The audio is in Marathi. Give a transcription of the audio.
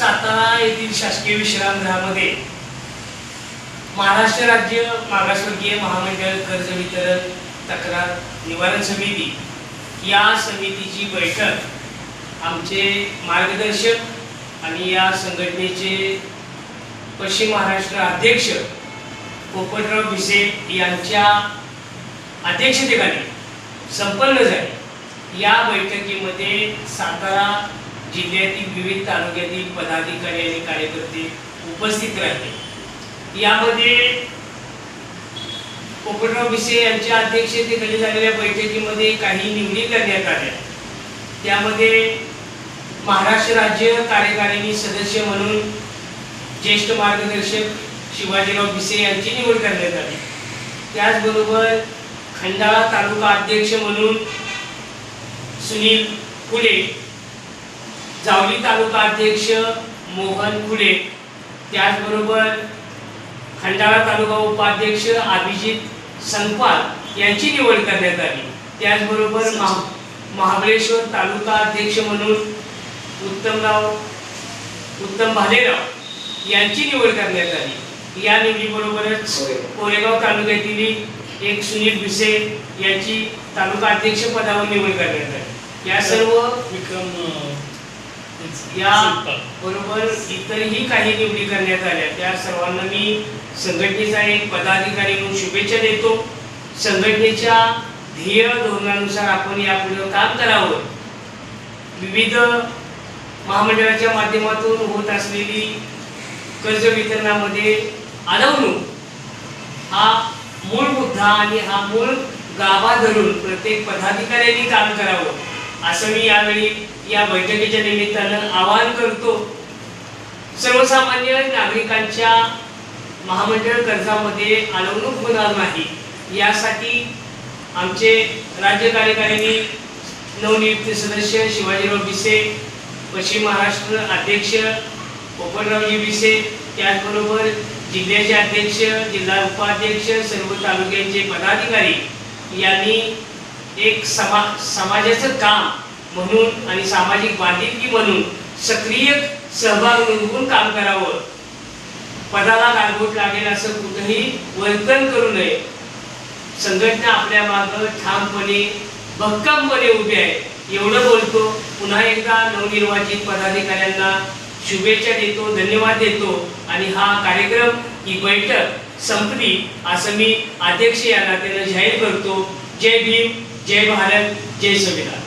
सातारा येथील शासकीय विश्रामगृहामध्ये महाराष्ट्र राज्य मागासवर्गीय महामंडळ कर्ज वितरण तक्रार निवारण समिती. या समितीची बैठक आमचे मार्गदर्शक आणि या संघटनेचे पश्चिम महाराष्ट्र अध्यक्ष पोपटराव भिसे यांच्या अध्यक्षतेखाली संपन्न झाली. या बैठकीमध्ये सातारा जिल्ह्यातील विविध तालुक्यातील पदाधिकारी आणि कार्यकर्ते उपस्थित राहिले यामध्ये कोपटराव भिसे यांच्या अध्यक्षतेखाली झालेल्या बैठकीमध्ये काही निवडी करण्यात आल्या. त्यामध्ये महाराष्ट्र राज्य कार्यकारिणी सदस्य म्हणून ज्येष्ठ मार्गदर्शक शिवाजीराव भिसे यांची निवड करण्यात आली. त्याचबरोबर खंडाळा तालुका अध्यक्ष म्हणून सुनील फुले जावली तालुका अध्यक्ष मोहन फुले. त्याचबरोबर खंडाळा तालुका उपाध्यक्ष अभिजित संगपाल यांची निवड करण्यात आली. त्याचबरोबर महा महाबळेश्वर तालुका अध्यक्ष म्हणून उत्तमराव उत्तम भालेराव यांची निवड करण्यात आली. या निवडीबरोबरच कोरेगाव तालुक्यातील एक सुनील भिसे यांची तालुका अध्यक्ष पदावर निवड करण्यात आली. या सर्व विक्रम या बरोबर इतरही काही निवडी करण्यात आल्या. त्या सर्वांना मी संघटनेचा एक पदाधिकारी म्हणून शुभेच्छा देतो. संघटनेच्या ध्येय धोरणानुसार आपण यापुढे काम करावं. विविध महामंडळाच्या माध्यमातून होत असलेली कर्ज वितरणामध्ये अडवणूक हा मूळ मुद्दा आणि हा मूळ गाभा धरून प्रत्येक पदाधिकाऱ्यांनी काम करावं. असं मी यावेळी या बैठकीच्या निमित्तानं आवाहन करतो. सर्वसामान्य नागरिकांच्या महामंडळ कर्जामध्ये अडवणूक होणार नाही यासाठी आमचे राज्य कार्यकारिणी नवनियुक्त सदस्य शिवाजीराव भिसे पश्चिम महाराष्ट्र अध्यक्ष पोपटरावजी भिसे त्याचबरोबर जिल्ह्याचे अध्यक्ष जिल्हा उपाध्यक्ष सर्व तालुक्यांचे पदाधिकारी यांनी एक समा समाजाचं काम म्हणून आणि सामाजिक बांधिलकी म्हणून सक्रिय सहभाग नोंदवून काम करावं. पदाला गालबोट लागेल असं कुठंही वर्तन करू नये. संघटना आपल्या मागं ठामपणे भक्कमपणे उभी आहे. एवढं बोलतो पुन्हा एकदा नवनिर्वाचित पदाधिकाऱ्यांना शुभेच्छा देतो धन्यवाद देतो. आणि हा कार्यक्रम ही बैठक संपली असं मी अध्यक्ष या नात्यानं जाहीर करतो. जय भीम. जय भारत जय संविधान.